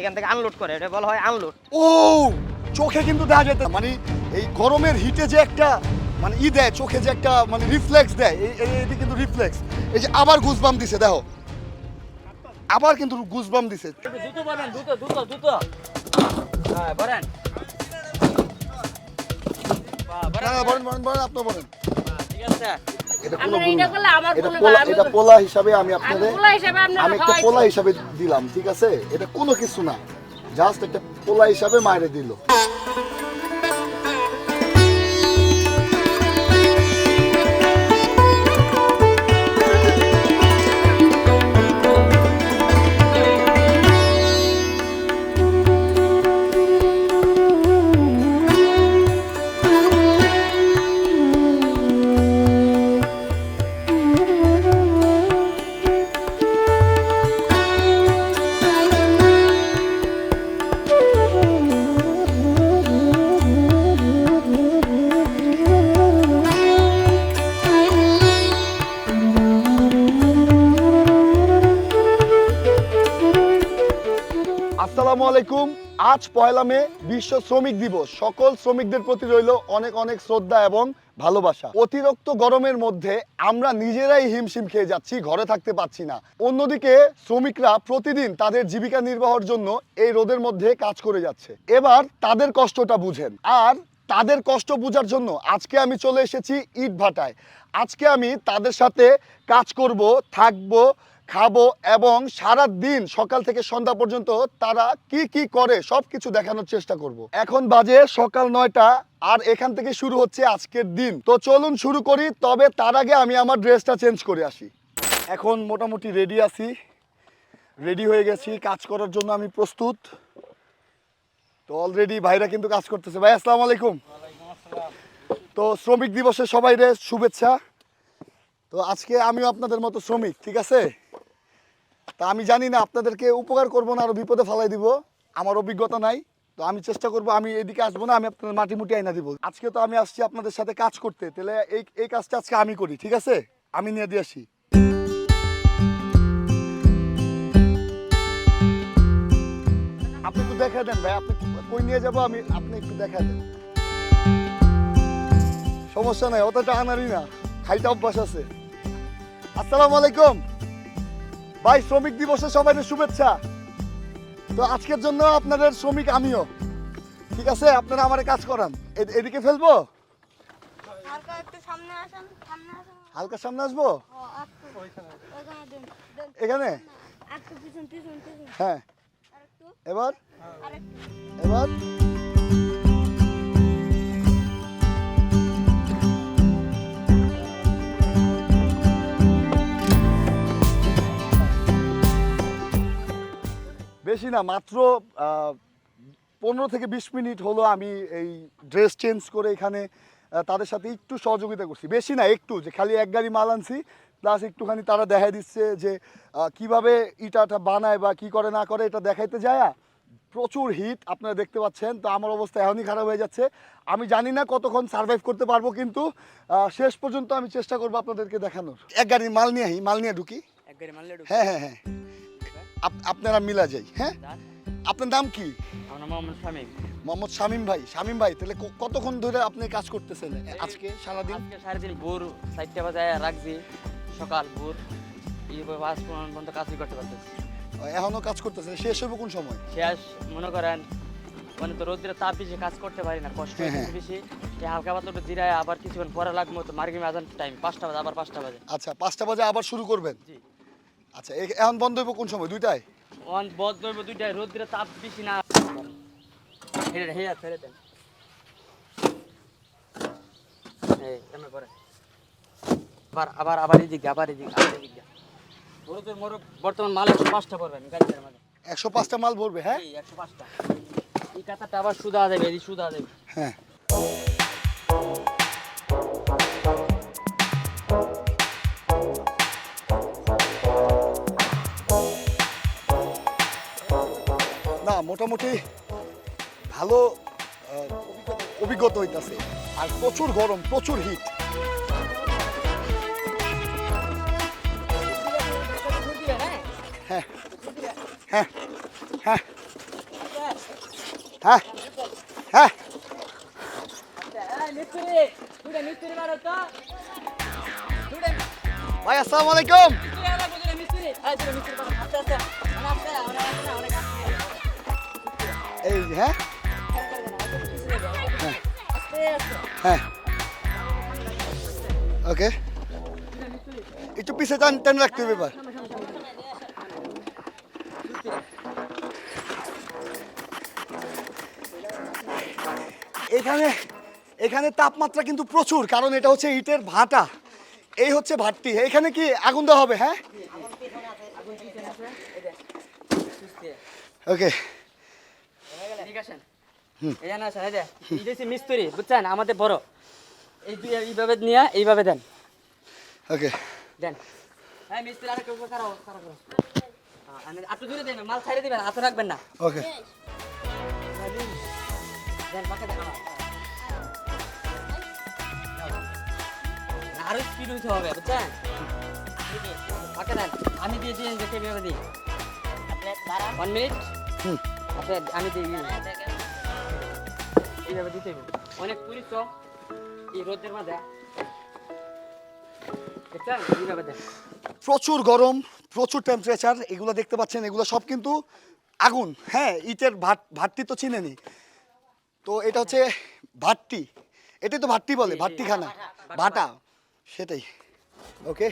এখান থেকে আনলোড করে এটা বলা হয় আনলোড ও চোখে কিন্তু দেখা যেত মানে এই গরমের হিটে যে একটা মানে ই দেয় চোখে যে একটা মানে রিফ্লেক্স দেয় এই এই- এটি কিন্তু রিফ্লেক্স এই যে আবার গুজবাম দিছে দেখো। আবার কিন্তু গুজবাম দিছে। দ্রুত বলেন দ্রুত দ্রুত দ্রুত হ্যাঁ বলেন। না না বলেন বলেন বলেন আপনি বলেন। ঠিক আছে। এটা পোলা হিসাবে আমি আপনাদের আমি একটা পোলা হিসাবে দিলাম ঠিক আছে? এটা কোনো কিছু না। জাস্ট একটা পোলা হিসাবে মায়ের দিল। আজ পয়লা মে বিশ্ব শ্রমিক দিবস। সকল শ্রমিকদের প্রতি রইল অনেক অনেক শ্রদ্ধা এবং ভালোবাসা। অতিরিক্ত গরমের মধ্যে আমরা নিজেরাই হিমশিম খেয়ে যাচ্ছি, ঘরে থাকতে পাচ্ছি না। অন্যদিকে শ্রমিকরা প্রতিদিন তাদের জীবিকা নির্বাহের জন্য এই রোদের মধ্যে কাজ করে যাচ্ছে। এবার তাদের কষ্টটা বুঝেন। আর তাদের কষ্ট বোঝার জন্য আজকে আমি চলে এসেছি ইট ভাটায় আজকে আমি তাদের সাথে কাজ করব, থাকব খাব এবং সারা দিন সকাল থেকে সন্ধ্যা পর্যন্ত তারা কি কি করে সব কিছু দেখানোর চেষ্টা করব। এখন বাজে সকাল নয়টা, আর এখান থেকে শুরু হচ্ছে আজকের দিন। তো চলুন শুরু করি, তবে তার আগে আমি আমার ড্রেসটা চেঞ্জ করে আসি। এখন মোটামুটি রেডি আছি। রেডি হয়ে গেছি, কাজ করার জন্য আমি প্রস্তুত। তো অলরেডি ভাইরা কিন্তু কাজ করতেছে। ভাই, আসসালামু আলাইকুম। তো শ্রমিক দিবসে সবাই শুভেচ্ছা। তো আজকে আমিও আপনাদের মতো শ্রমিক, ঠিক আছে? তা আমি জানি না, আপনাদেরকে উপকার করব না, আরও বিপদে ফালাই দিব। আমার অভিজ্ঞতা নাই, তো আমি চেষ্টা করব, আমি এদিকে আসব না, আমি আপনাদের মাটি মুটি আইনা দিব। আজকে তো আমি আসছি আপনাদের সাথে কাজ করতে, তাহলে এই এই কাজটা আজকে আমি করি, ঠিক আছে? আমি নিয়ে দিয়ে আসি। আপনি একটু দেখা দেন ভাই, আপনি কই নিয়ে যাব আমি, আপনি একটু দেখা দেন। সমস্যা নাই, অতটা আনারই না, খাইতে অভ্যাস আছে। আসসালামু আলাইকুম। ভাই শ্রমিক দিবসে সবাই শুভেচ্ছা। তো আজকের জন্য আপনাদের শ্রমিক আমিও। ঠিক আছে? আপনারা আমার কাজ করান। এদিকে ফেলব? হালকা সামনে আসব? এখানে? হ্যাঁ। এবার? এবার? বেশি না মাত্র পনেরো থেকে বিশ মিনিট হলো আমি এই ড্রেস চেঞ্জ করে এখানে তাদের সাথে একটু সহযোগিতা করছি। বেশি না একটু যে খালি এক গাড়ি মাল আনছি প্লাস একটুখানি তারা দেখা দিচ্ছে যে কীভাবে ইটাটা বানায় বা কি করে না করে এটা দেখাইতে যায় প্রচুর হিট আপনারা দেখতে পাচ্ছেন তো আমার অবস্থা এখনই খারাপ হয়ে যাচ্ছে। আমি জানি না কতক্ষণ সার্ভাইভ করতে পারব কিন্তু শেষ পর্যন্ত আমি চেষ্টা করব আপনাদেরকে দেখানোর। এক গাড়ি মাল নিয়ে মাল নিয়ে ঢুকি? এক গাড়ি। হ্যাঁ হ্যাঁ হ্যাঁ। আপনারা মিলা যাই হ্যাঁ? আপনার নাম কি? আমার নাম মোহাম্মদ শামীম। মোহাম্মদ শামীম ভাই শামীম ভাই তাহলে কতক্ষণ ধরে আপনি কাজ করতেছেন? আজকে সারাদিন? আজকে সারাদিন ভোর চারটে বাজায় রাখছি সকাল ভোর এই পাঁচ পর্যন্ত কাজই করতে পারতেছি। এখনও কাজ করতেছেন শেষ হবে কোন সময়? শেষ মনে করেন মানে তো রোদ্রের তাপ বেশি কাজ করতে পারি না কষ্ট হ্যাঁ, হ্যাঁ। বেশি হালকা পাতলা জিরায় আবার কিছুক্ষণ পরে লাগবো তো মার্গিমে আজান টাইম পাঁচটা বাজে আবার পাঁচটা বাজে। আচ্ছা পাঁচটা বাজে আবার শুরু করবেন? জি। আচ্ছা এখন বন্ধ হইব কোন সময়? দুইটায়? অন বদ দইব দুইটাই রোদ্রের তাপ বেশি না। হেরে হেয়া ছেড়ে দেন এই এমনি করে আবার আবার আবার এদিকে আবার এদিকে আবার এদিকে। বড় তোর মোর বর্তমান মাল একশো পাঁচটা পড়বে আমি গাড়িটার মাঝে একশো পাঁচটা মাল ভরবে হ্যাঁ? একশো পাঁচটা। এই কাতারটা আবার সুদা যাবে এই সুদা যাবে হ্যাঁ। মোটামুটি ভালো অভিজ্ঞতা হইতাছে। আর প্রচুর গরম, প্রচুর হিট হ্যাঁ হ্যাঁ হ্যাঁ। হ্যাঁ হ্যাঁ। ভাই, আসসালামু আলাইকুম। হ্যাঁ? আস্তে হ্যাঁ। ওকে। একটু পিছে টান টান রাখতে হবে এবার। এখানে এখানে তাপমাত্রা কিন্তু প্রচুর, কারণ এটা হচ্ছে ইটের ভাটা। এই হচ্ছে ভাটটি। এখানে কি আগুন দেওয়া হবে হ্যাঁ? ওকে। এই জানা আছে এই যে এই মিস্ত্রি বুঝছেন? আমাদের বড়। এই দুই এইভাবে নিয়ে এইভাবে দেন। ওকে। দেন। হ্যাঁ মিস্ত্রি আরে কেউ কারও কারও করো দূরে দেবেন মাল ছাড়ে দিবেন হাতে রাখবেন না। ওকে। দেন পাকে দেন আরও স্পিড হইতে হবে বুঝছেন? পাকে দেন আমি দিয়ে দিয়ে দেখে এইভাবে দিই। ওয়ান মিনিট হুম। আপনি আমি দিই। এইভাবে দিতে অনেক পুলিশ তো এই রোদের মাঝে। দেখছেন? এইভাবে দেন প্রচুর গরম প্রচুর টেম্পারেচার এগুলো দেখতে পাচ্ছেন এগুলো সব কিন্তু আগুন। হ্যাঁ ইটের ভাট ভাট্টি তো চিনেনি তো এটা হচ্ছে ভাট্টি। এটাই তো ভাট্টি বলে ভাট্টি খানা ভাটা সেটাই। ওকে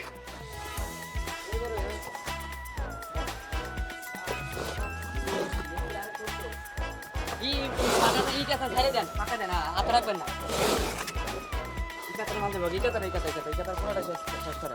ই কাছে ছেড়ে দেন পাকা দেন হাতে রাখবেন না। ই কাতার মাঝে বল ই কাতার ই কাতার ই কাতার ই কাতার পুরোটা শেষ শেষ করে।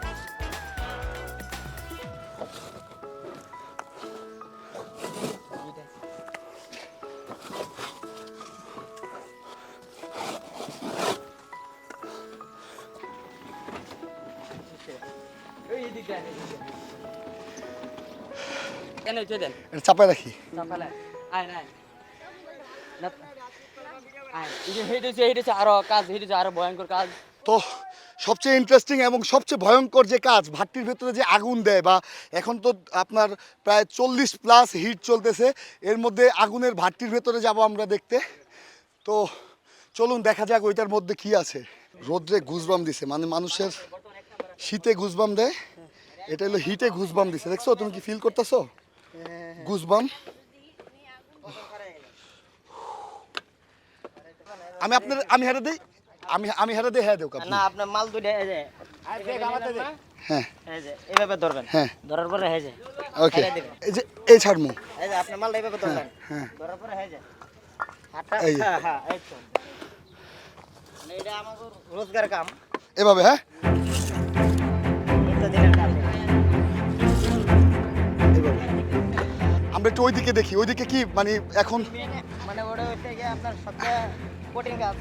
কেন দেন। চাপায় রাখি চাপালে। আয় না আয় এই যে হেড হচ্ছে হেড হচ্ছে আরও কাজ হেড আরও ভয়ঙ্কর কাজ। তো সবচেয়ে ইন্টারেস্টিং এবং সবচেয়ে ভয়ঙ্কর যে কাজ ভাট্টির ভেতরে যে আগুন দেয় বা এখন তো আপনার প্রায় চল্লিশ প্লাস হিট চলতেছে এর মধ্যে আগুনের ভাট্টির ভেতরে যাব আমরা দেখতে। তো চলুন দেখা যাক ওইটার মধ্যে কি আছে। রোদ্রে গুজবাম দিছে মানে মানুষের শীতে গুজবাম দেয়। এটা হলো হিটে গুজবাম দিছে। দেখছ তুমি কি ফিল করতেছো? গুজবাম আমি আপনার আমি হেরে দিই আমি আমি হেরে দিই হ্যাঁ দেও আপনি। না আপনার মাল দুইটা হ্যাঁ। এইভাবে ধরবেন। হ্যাঁ। ধরার পরে এই যে ওকে। এই যে এই ছাড়মু এই যে আপনার মালটা এইভাবে ধরবেন। হ্যাঁ ধরার পরে এই যে হাতটা এই যে। হ্যাঁ হ্যাঁ মানে রোজগার কাম। এভাবে হ্যাঁ? আমরা একটু ওইদিকে দেখি ওইদিকে কি মানে এখন মানে ওটা হচ্ছে গিয়ে আপনার সবচেয়ে কঠিন কাজ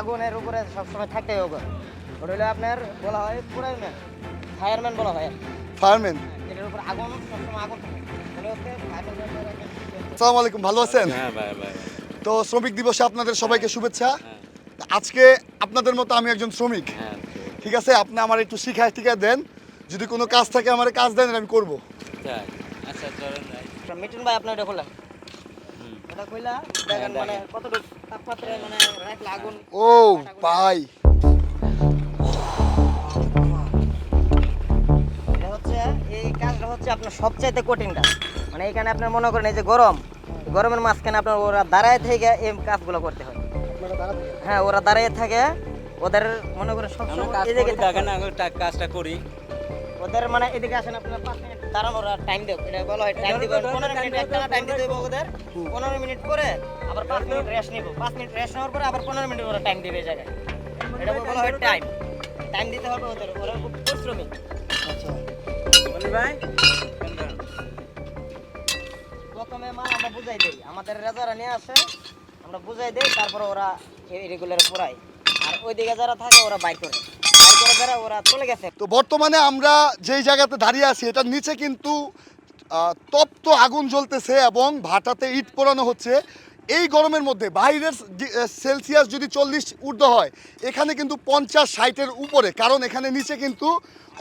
আগুনের উপরে সবসময় থাকতে হবে। ওটা হলো আপনার বলা হয় পুরাইম্যান ফায়ারম্যান বলা হয়। ফায়ারম্যান। এটার উপর আগুন সবসময় আগুন থাকে। আসসালামু আলাইকুম ভালো আছেন? হ্যাঁ ভাই ভাই। তো শ্রমিক দিবসে আপনাদের সবাইকে শুভেচ্ছা। আজকে আপনাদের মতো আমি একজন শ্রমিক। হ্যাঁ ঠিক। আছে আপনি আমার একটু শিখায় টিকায় দেন। যদি কোনো কাজ থাকে আমার কাজ দেন আমি করব। আচ্ছা চলেন ভাই। মিটুন ভাই আপনি এটা খোলা ও ভাই এটা হচ্ছে এই কাজটা হচ্ছে আপনার সবচাইতে কঠিন কাজ। মানে এখানে আপনার মনে করেন এই যে গরম গরমের মাঝখানে আপনার ওরা দাঁড়ায় থেকে এই কাজগুলো করতে হয়। হ্যাঁ ওরা দাঁড়িয়ে থাকে ওদের মনে করেন সবসময় হয়। কাজটা করি। ওদের মানে এদিকে আসেন আপনার পাঁচ মিনিট দাঁড়ানো ওরা টাইম দেব এটা বলা হয় টাইম দিবেন পনেরো মিনিট একটা টাইম দিতে হবে ওদের। পনেরো মিনিট করে আবার পাঁচ মিনিট রেস্ট নিব। পাঁচ মিনিট রেস্ট নেওয়ার পরে আবার পনেরো মিনিট ওরা টাইম দিবে জায়গায়। এটা বলা হয় টাইম টাইম দিতে হবে ওদের। ওরা খুব পরিশ্রমিক বলি ভাই। প্রথমে মা আমরা বুঝাই দেই। আমাদের রেজারা নিয়ে আসে আমরা বুঝাই দেই তারপরে ওরা রেগুলার পুরাই আর ওইদিকে যারা থাকে ওরা বাইক করে। তো বর্তমানে আমরা যেই জায়গাতে দাঁড়িয়ে আছি, এটার নিচে কিন্তু তপ্ত আগুন জ্বলতেছে এবং ভাটাতে ইট পোড়ানো হচ্ছে। এই গরমের মধ্যে বাইরের সেলসিয়াস যদি চল্লিশ ঊর্ধ্ব হয়, এখানে কিন্তু পঞ্চাশ ষাটের উপরে, কারণ এখানে নিচে কিন্তু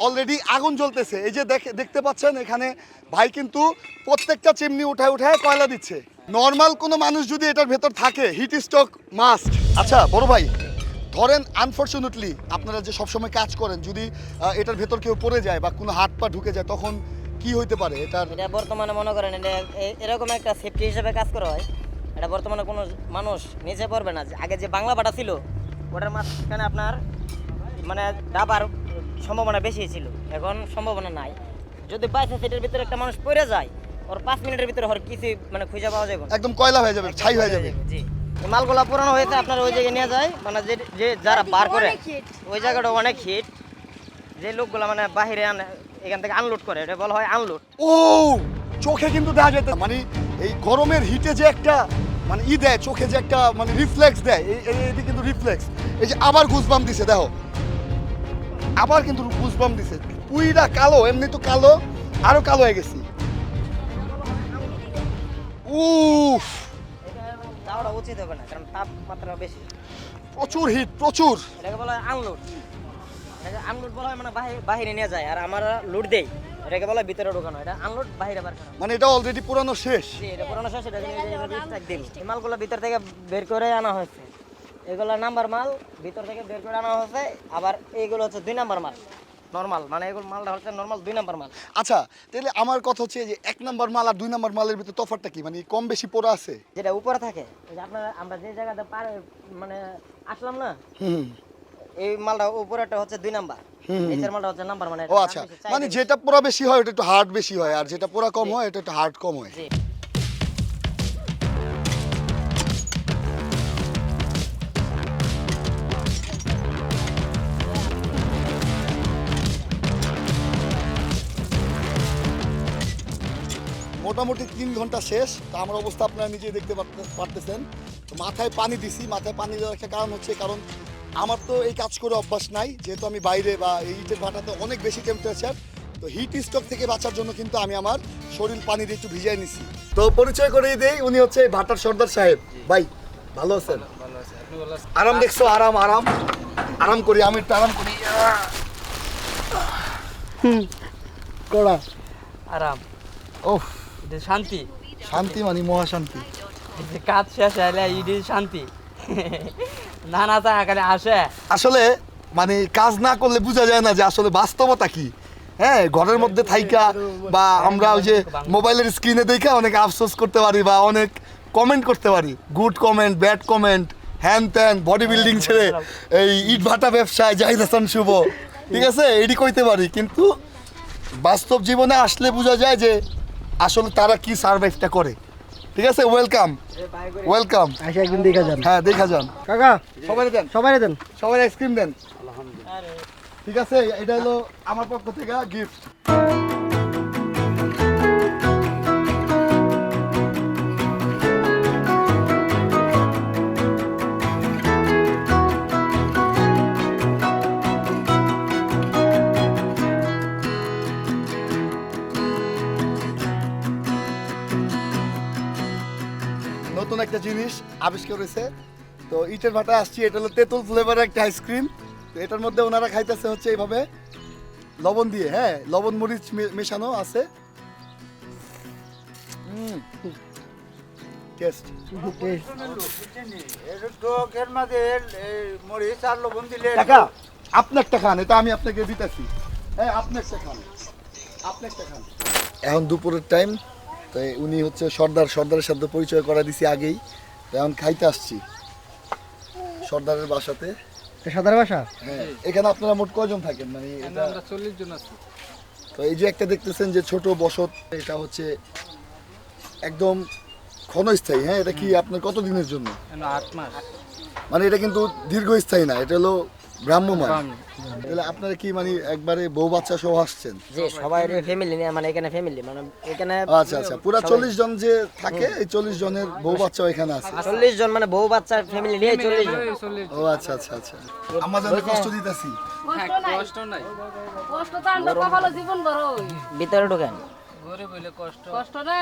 অলরেডি আগুন জ্বলতেছে। এই যে দেখে, দেখতে পাচ্ছেন, এখানে ভাই কিন্তু প্রত্যেকটা চিমনি উঠায় উঠায় কয়লা দিচ্ছে। নর্মাল কোনো মানুষ যদি এটার ভেতর থাকে, হিট স্ট্রোক মাস্ট আচ্ছা বড় ভাই ধরেন আনফর্চুনেটলি আপনারা যে সবসময় কাজ করেন যদি এটার ভেতর কেউ পড়ে যায় বা কোনো হাত পা ঢুকে যায় তখন কি হইতে পারে? এটা এটা বর্তমানে মনে করেন এটা এরকম একটা সেফটি হিসেবে কাজ করা হয়। এটা বর্তমানে কোনো মানুষ নিচে পড়বে না। আগে যে বাংলা বাটা ছিল ওটার মাঝখানে আপনার মানে ডাবার সম্ভাবনা বেশি ছিল। এখন সম্ভাবনা নাই। যদি বাইশে সিটের ভিতরে একটা মানুষ পড়ে যায় ওর পাঁচ মিনিটের ভিতরে ওর কিছু মানে খুঁজে পাওয়া যাবে একদম কয়লা হয়ে যাবে ছাই হয়ে যাবে জি। মালগুলা পুরানো হয়েছে আপনার ওই জায়গায় নিয়ে যায় মানে যে যে যারা বার করে ওই জায়গাটা অনেক হিট যে লোকগুলা মানে বাহিরে আনে এখান থেকে আনলোড করে এটা বলা হয় আনলোড ও চোখে কিন্তু দেখা যেত মানে এই গরমের হিটে যে একটা মানে ই দেয় চোখে যে একটা মানে রিফ্লেক্স দেয় এই এই- এটি কিন্তু রিফ্লেক্স এই যে আবার গুজবাম দিছে দেখো। আবার কিন্তু গুজবাম দিছে। পুইরা কালো এমনি তো কালো আরও কালো হয়ে গেছি। উফ! যাওয়াটা উচিত হবে না কারণ তাপমাত্রা বেশি। প্রচুর হিট প্রচুর। এটাকে বলা হয় আনলোড এটাকে আনলোড বলা হয় মানে বাহিরে নিয়ে যায় আর আমরা লোড দেই। এটাকে বলা ভিতরে ঢোকানো। এটা আনলোড বাহিরে বার করা। মানে এটা অলরেডি পুরানো শেষ। জি এটা পুরানো শেষ এটা দিল এই মালগুলো ভিতর থেকে বের করে আনা হয়েছে। এগুলো নাম্বার মাল ভিতর থেকে বের করে আনা হয়েছে। আবার এইগুলো হচ্ছে দুই নাম্বার মাল। নর্মাল মানে এগুলো মালটা হচ্ছে নর্মাল দুই নাম্বার মাল। আচ্ছা তাহলে আমার কথা হচ্ছে যে এক নাম্বার মাল আর দুই নাম্বার মালের ভিতরে তফাৎটা কি? মানে কম বেশি পোড়া আছে? যেটা উপরে থাকে আপনার আমরা যে জায়গাতে পার মানে আসলাম না হুম এই মালটা উপরেটা হচ্ছে দুই নাম্বার হুম। নিচের মালটা হচ্ছে নাম্বার মানে ও আচ্ছা। মানে যেটা পোড়া বেশি হয় ওটা একটু হার্ড বেশি হয় আর যেটা পোড়া কম হয় এটা একটু হার্ড কম হয়। মোটামুটি তিন ঘণ্টা শেষ। তো আমার অবস্থা আপনারা নিজেই দেখতে পারতে- পারতেছেন। তো মাথায় পানি দিছি। মাথায় পানি দেওয়ার একটা কারণ হচ্ছে কারণ আমার তো এই কাজ করে অভ্যাস নাই। যেহেতু আমি বাইরে বা এই ইটের ভাটাতে অনেক বেশি টেম্পারেচার তো হিট স্ট্রোক থেকে বাঁচার জন্য কিন্তু আমি আমার শরীর পানি দিয়ে একটু ভিজিয়ে নিছি। তো পরিচয় করে দেই উনি হচ্ছে ভাটার সর্দার সাহেব। ভাই ভালো আছেন? আরাম দেখছ? আরাম আরাম। আরাম করি আমি একটু আরাম করি। কড়া। আরাম। ওহ শান্তি। শান্তি মানে মহাশান্তি। কাজ শেষ হলে ইডি শান্তি। না না তা খালি আসে। আসলে মানে কাজ না করলে বোঝা যায় না যে আসলে বাস্তবতা কি। হ্যাঁ ঘরের মধ্যে থাইকা বা আমরা ওই যে মোবাইলের স্ক্রিনে দেখে অনেক আফসোস করতে পারি বা অনেক কমেন্ট করতে পারি। গুড কমেন্ট ব্যাড কমেন্ট হ্যান ত্যান বডি বিল্ডিং ছেড়ে এই ইট ভাটা ব্যবসায় জাহিদ হাসান শুভ। ঠিক আছে? এটি কইতে পারি। কিন্তু বাস্তব জীবনে আসলে বোঝা যায় যে আসলে তারা কি সার্ভাইভটা করে? ঠিক আছে? ওয়েলকাম ওয়েলকাম আসে একদিন দেখা যান। হ্যাঁ দেখা যান। কাকা সবাই দেন। সবাই দেন। সবাই আইসক্রিম দেন। ঠিক আছে? এটা হলো আমার পক্ষ থেকে গিফট নতুন একটা জিনিস আবিষ্কার হয়েছে। তো ইটের ভাটা আসছি, এটা হলো তেঁতুল ফ্লেভারের একটা আইসক্রিম তো এটার মধ্যে ওনারা খাইতেছে হচ্ছে এইভাবে লবণ দিয়ে হ্যাঁ লবণ, মরিচ মেশানো আছে। একটা খান, এটা আমি আপনাকে দিতেছি। হ্যাঁ আপনি একটা খান। খান। এখন দুপুরের টাইম তো উনি হচ্ছে সর্দার সর্দারের সাথে পরিচয় করা দিছি আগেই। তো এখন খাইতে আসছি। সর্দারের বাসাতে। সাদার বাসা? হ্যাঁ এখানে আপনারা মোট কয়জন থাকেন? মানে আমরা চল্লিশ জন আছি। তো এই যে একটা দেখতেছেন যে ছোট বসত এটা হচ্ছে একদম ক্ষণস্থায়ী। হ্যাঁ এটা কি আপনার কত দিনের জন্য আট মাস। মানে এটা কিন্তু দীর্ঘস্থায়ী না এটা হলো ভ্রাম্যমান তাহলে আপনারা কি মানে একবারে বউ বাচ্চা সহ আসছেন? যে সবাই ফ্যামিলি নিয়ে মানে এখানে ফ্যামিলি মানে এখানে আচ্ছা আচ্ছা পুরো চল্লিশ জন যে থাকে এই চল্লিশ জনের বউ বাচ্চাও এখানে আছে। চল্লিশ জন মানে বউ বাচ্চা ফ্যামিলি নিয়ে চল্লিশ জন। ও আচ্ছা আচ্ছা আচ্ছা। আমাদের কষ্ট দিতেছি। কষ্ট নাই। কষ্ট তো আমরা জীবন বড় ভিতরে ঢোকেন। ঘরে বলে কষ্ট। কষ্ট না?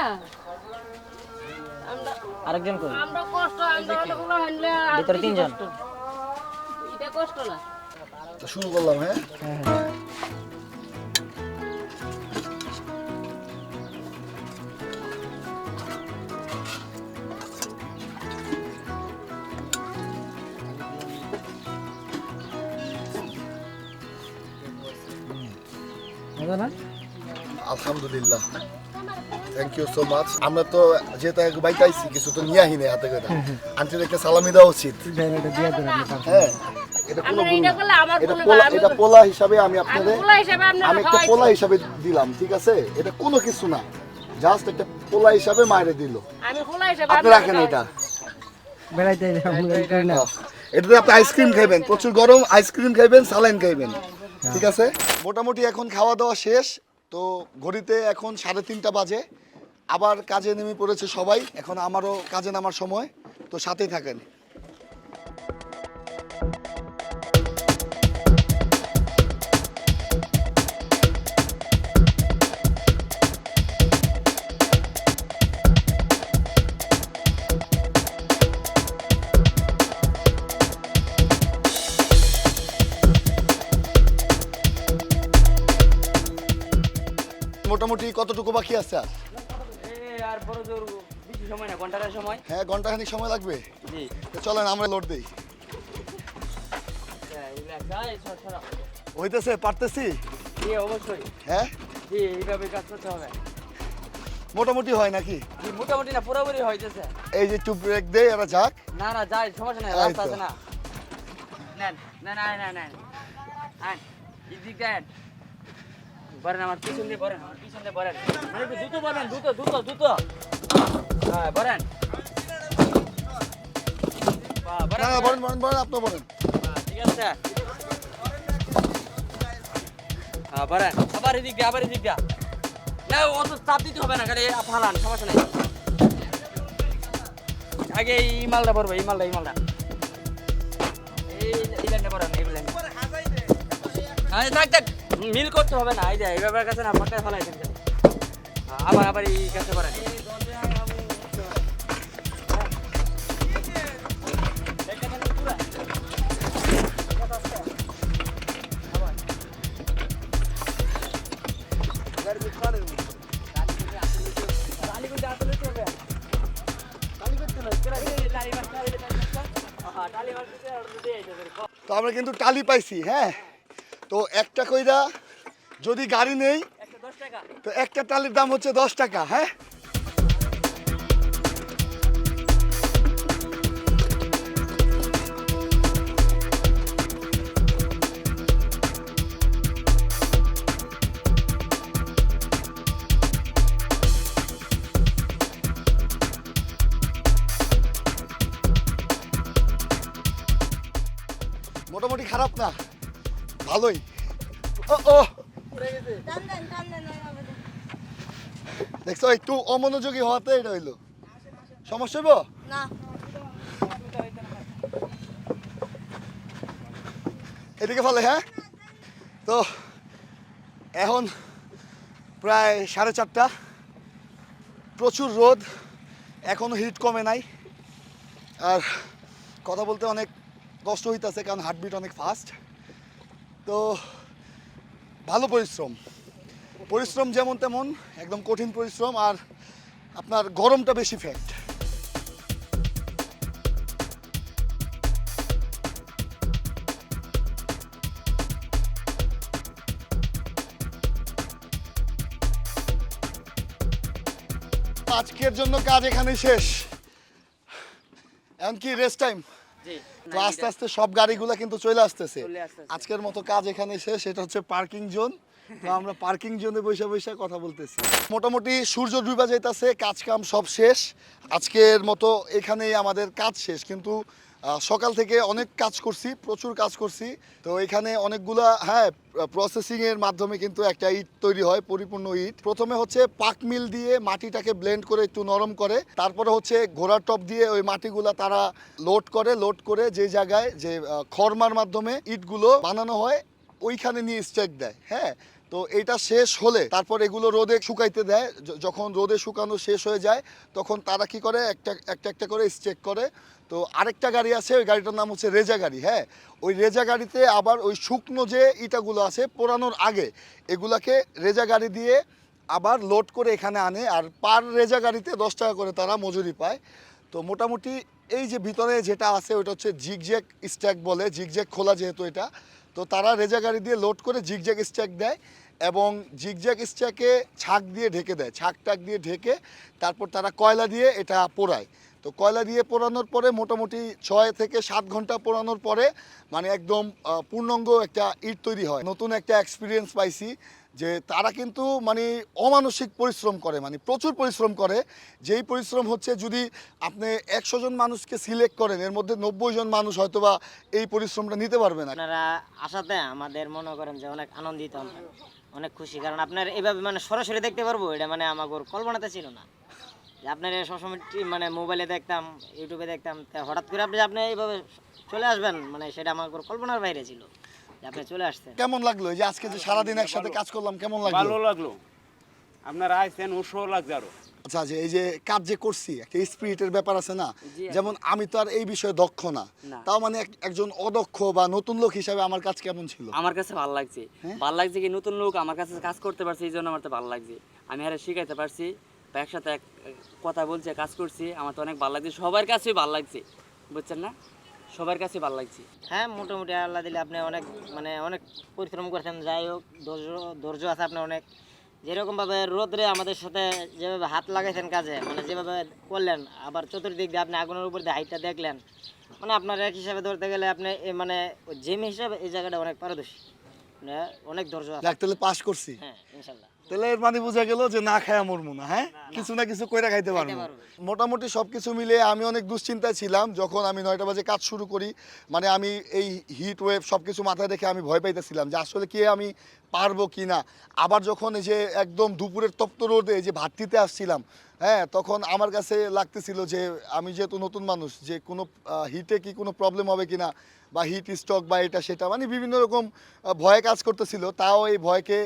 আরেকজন কই? আমরা কষ্ট আমরা হানলে ভিতরে তিনজন। কষ্ট। এটা কষ্ট না তো শুরু করলাম হ্যাঁ? আলহামদুলিল্লাহ। থ্যাংক ইউ সো মাচ আমরা তো যেহেতু এক বাইতে আইছি কিছু তো নিয়ে আহিনি হাতে করে। আন্টির একটা সালামি দেওয়া উচিত। হ্যাঁ। এটা কোনো ভুল এটা না। এটা পোলা এটা পোলা হিসাবে আমি আমি আপনাদের আমি একটা পোলা হিসাবে দিলাম ঠিক আছে? এটা কোনো কিছু না। জাস্ট একটা পোলা হিসাবে মায়েরে দিল। আমি পোলা হিসেবে আপনি রাখেন এটা। এটাতে আপনি আইসক্রিম খাইবেন প্রচুর গরম আইসক্রিম খাইবেন সালাইন খাইবেন ঠিক আছে? মোটামুটি এখন খাওয়া দাওয়া শেষ তো ঘড়িতে এখন সাড়ে তিনটা বাজে। আবার কাজে নেমে পড়েছে সবাই এখন আমারও কাজে নামার সময় তো সাথেই থাকেন। মোটামুটি কতটুকু বাকি আছে আর আর বড় জোর বেশি সময় না ঘণ্টার সময়। হ্যাঁ ঘন্টাখানিক সময় লাগবে? জি। তো চলেন আমরা লোড দিই। সরা হইতেছে পারতেছি? জি অবশ্যই। হ্যাঁ? জি এইভাবে কাজ করতে হবে। মোটামুটি হয় নাকি? জি মোটামুটি না পুরোপুরি হইতেছে। এই যে একটু ব্রেক দেয় এরা যাক। না না যাই সমস্যা নাই রাস্তা আছে না। নেন না না না না ইজি দেন। বরেন আমার পিছন দিয়ে বরেন আমার পিছন দিয়ে বরেন। মানে একটু দ্রুত বরেন দ্রুত দ্রুত দ্রুত হ্যাঁ বরেন। বাহ, না বরেন, না বরেন। বলেন বলেন বলেন আপনি বলেন ঠিক আছে। হ্যাঁ বরেন। আবার এদিক দিয়ে আবার এদিক দিয়ে। না অত চাপ দিতে হবে না খালি ফালান সমস্যা নাই। আগে এই মালটা পড়বে এই মালটা এই মালটা। এই লাইনটা পড়ান এই লাইন হ্যাঁ থাক থাক। মিল করতে হবে না, এই যে, এই ব্যাপার কাছে না ফাঁকা ফেলাই দেন আবার আবার এই কাছে পড়েন তো আমরা কিন্তু টালি পাইছি হ্যাঁ? তো একটা কইরা যদি গাড়ি নেই তো একটা টালির দাম হচ্ছে দশ টাকা হ্যাঁ? মোটামুটি খারাপ না। ভালোই। ও। দেখছ একটু অমনোযোগী হওয়াতে এটা হইল। সমস্যা হইব? না। এদিকে ফলে হ্যাঁ। তো এখন প্রায় সাড়ে চারটা। প্রচুর রোদ এখনও হিট কমে নাই। আর কথা বলতে অনেক কষ্ট হইতাছে কারণ হার্টবিট অনেক ফাস্ট তো ভালো পরিশ্রম। পরিশ্রম যেমন তেমন, একদম কঠিন পরিশ্রম আর আপনার গরমটা বেশি ফ্যাক্ট আজকের জন্য কাজ এখানে শেষ। এমনকি রেস্ট টাইম তো আস্তে আস্তে সব গাড়িগুলো কিন্তু চলে আসতেছে। আজকের মতো কাজ এখানে শেষ সেটা হচ্ছে পার্কিং জোন তো আমরা পার্কিং জোনে বসে বসে কথা বলতেছি। মোটামুটি সূর্য ডুবা যাইতেছে কাজ কাম সব শেষ। আজকের মতো এখানেই আমাদের কাজ শেষ। কিন্তু সকাল থেকে অনেক কাজ করছি, প্রচুর কাজ করছি। তো এখানে অনেকগুলা হ্যাঁ প্রসেসিং এর মাধ্যমে কিন্তু একটা ইট তৈরি হয়, পরিপূর্ণ ইট। প্রথমে হচ্ছে পাক মিল দিয়ে মাটিটাকে ব্লেন্ড করে একটু নরম করে, তারপরে হচ্ছে ঘোড়ার টপ দিয়ে ওই মাটিগুলা তারা লোড করে লোড করে যে জায়গায় যে খরমার মাধ্যমে ইটগুলো বানানো হয়, ওইখানে নিয়ে স্ট্রেক দেয় হ্যাঁ? তো এটা শেষ হলে তারপর এগুলো রোদে শুকাইতে দেয়। যখন রোদে শুকানো শেষ হয়ে যায়, তখন তারা কি করে, একটা একটা একটা করে চেক করে। তো আরেকটা গাড়ি আছে, ওই গাড়িটার নাম হচ্ছে রেজা গাড়ি হ্যাঁ? ওই রেজা গাড়িতে আবার ওই শুকনো যে ইটাগুলো আছে পোড়ানোর আগে, এগুলাকে রেজা গাড়ি দিয়ে আবার লোড করে এখানে আনে, আর পার রেজা গাড়িতে দশ টাকা করে তারা মজুরি পায়। তো মোটামুটি এই যে ভিতরে যেটা আছে ওটা হচ্ছে জিগজ্যাক স্ট্যাক বলে জিগজ্যাক খোলা যেহেতু এটা, তো তারা রেজা গাড়ি দিয়ে লোড করে জিগজ্যাক স্ট্যাক দেয় এবং জিগজ্যাক স্ট্যাকে ছাক দিয়ে ঢেকে দেয়, ছাক টাক দিয়ে ঢেকে তারপর তারা কয়লা দিয়ে এটা পোড়ায়। তো কয়লা দিয়ে পোড়ানোর পরে মোটামুটি ছয় থেকে সাত ঘণ্টা পোড়ানোর পরে মানে একদম পূর্ণাঙ্গ একটা ইট তৈরি হয়। নতুন একটা এক্সপিরিয়েন্স পাইছি যে তারা কিন্তু মানে অমানসিক পরিশ্রম করে মানে প্রচুর পরিশ্রম করে। যেই পরিশ্রম হচ্ছে যদি আপনি একশো জন মানুষকে সিলেক্ট করেন, এর মধ্যে নব্বই জন মানুষ হয়তোবা এই পরিশ্রমটা নিতে পারবে না। আপনারা আসাতে আমাদের মনে করেন যে অনেক আনন্দিত আমরা অনেক খুশি। কারণ আপনার এইভাবে মানে সরাসরি দেখতে পারব, এটা মানে আমাকে কল্পনাতে ছিল না। আপনার সবসময় মানে মোবাইলে দেখতাম ইউটিউবে দেখতাম তা হঠাৎ করে আপনি আপনি এইভাবে চলে আসবেন মানে সেটা আমার কল্পনার বাইরে ছিল আপনি চলে আসছেন। কেমন লাগল এই যে আজকে যে সারাদিন একসাথে কাজ করলাম কেমন লাগল? ভালো লাগল। আপনারা আইসেন উৎসাহ লাগছে আরও। আচ্ছা এই যে কাজ যে করছি একটা স্পিরিটের ব্যাপার আছে না? যেমন আমি তো আর এই বিষয়ে দক্ষ না। না। তাও মানে একজন অদক্ষ বা নতুন লোক হিসাবে আমার কাজ কেমন ছিল? আমার কাছে ভালো লাগছে। ভালো লাগছে কি নতুন লোক আমার কাছে কাজ করতে পারছে এই জন্য আমার তো ভালো লাগছে। আমি আরে শিখাইতে পারছি। বা একসাথে এক কথা বলছে কাজ করছি। আমার তো অনেক ভালো লাগছে। সবার কাছেই ভালো লাগছে। বুঝছেন না? সবার কাছে ভালো লাগছে। হ্যাঁ মোটামুটি আল্লাহ দিলে আপনি অনেক মানে অনেক পরিশ্রম করেছেন। যাই হোক ধৈর্য ধৈর্য আছে আপনার অনেক। যেরকম ভাবে রোদরে আমাদের সাথে যেভাবে হাত লাগাইছেন কাজে মানে যেভাবে করলেন আবার চতুর্দিক দিয়ে আপনি আগুনের উপর দিয়ে হাইটটা দেখলেন মানে আপনার এক হিসাবে ধরতে গেলে আপনি মানে জিম হিসাবে এই জায়গাটা অনেক পারদর্শী। মানে অনেক ধৈর্য পাস করছি। হ্যাঁ ইনশাল্লাহ। তাহলে এর মানে বোঝা গেল যে না খায়া মরমু না হ্যাঁ? কিছু না কিছু কইরা খাইতে পারব। মোটামুটি সবকিছু মিলে আমি অনেক দুশ্চিন্তায় ছিলাম যখন আমি নয়টা বাজে কাজ শুরু করি। মানে আমি এই হিট ওয়েভ সবকিছু মাথায় রেখে আমি ভয় পাইতেছিলাম যে আসলে কি আমি পারব কি না। আবার যখন এই যে একদম দুপুরের তপ্ত রোদে এই যে ভাতটিতে আসছিলাম হ্যাঁ তখন আমার কাছে লাগতেছিল যে আমি যেহেতু নতুন মানুষ যে কোনো হিটে কি কোনো প্রবলেম হবে কিনা বা হিট স্ট্রোক বা এটা সেটা মানে বিভিন্ন রকম ভয়ে কাজ করতেছিল। তাও এই ভয়কে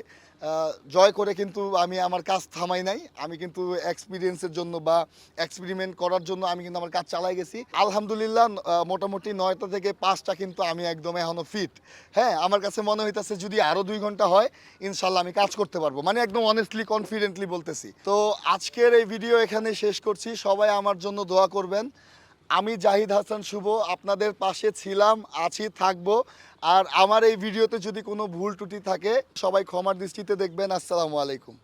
জয় করে কিন্তু আমি আমার কাজ থামাই নাই। আমি কিন্তু এক্সপিরিয়েন্সের জন্য বা এক্সপেরিমেন্ট করার জন্য আমি কিন্তু আমার কাজ চালাই গেছি। আলহামদুলিল্লাহ মোটামুটি নয়টা থেকে পাঁচটা কিন্তু আমি একদম এখনও ফিট হ্যাঁ আমার কাছে মনে হইতেছে যদি আরও দুই ঘণ্টা হয়, ইনশাল্লাহ আমি কাজ করতে পারব। মানে একদম অনেস্টলি কনফিডেন্টলি বলতেছি। তো আজকের এই ভিডিও এখানে শেষ করছি। সবাই আমার জন্য দোয়া করবেন। আমি জাহিদ হাসান শুভ, আপনাদের পাশে ছিলাম, আছি, থাকব। আর আমার এই ভিডিওতে যদি কোনো ভুল ত্রুটি থাকে, সবাই ক্ষমার দৃষ্টিতে দেখবেন। আসসালামু আলাইকুম।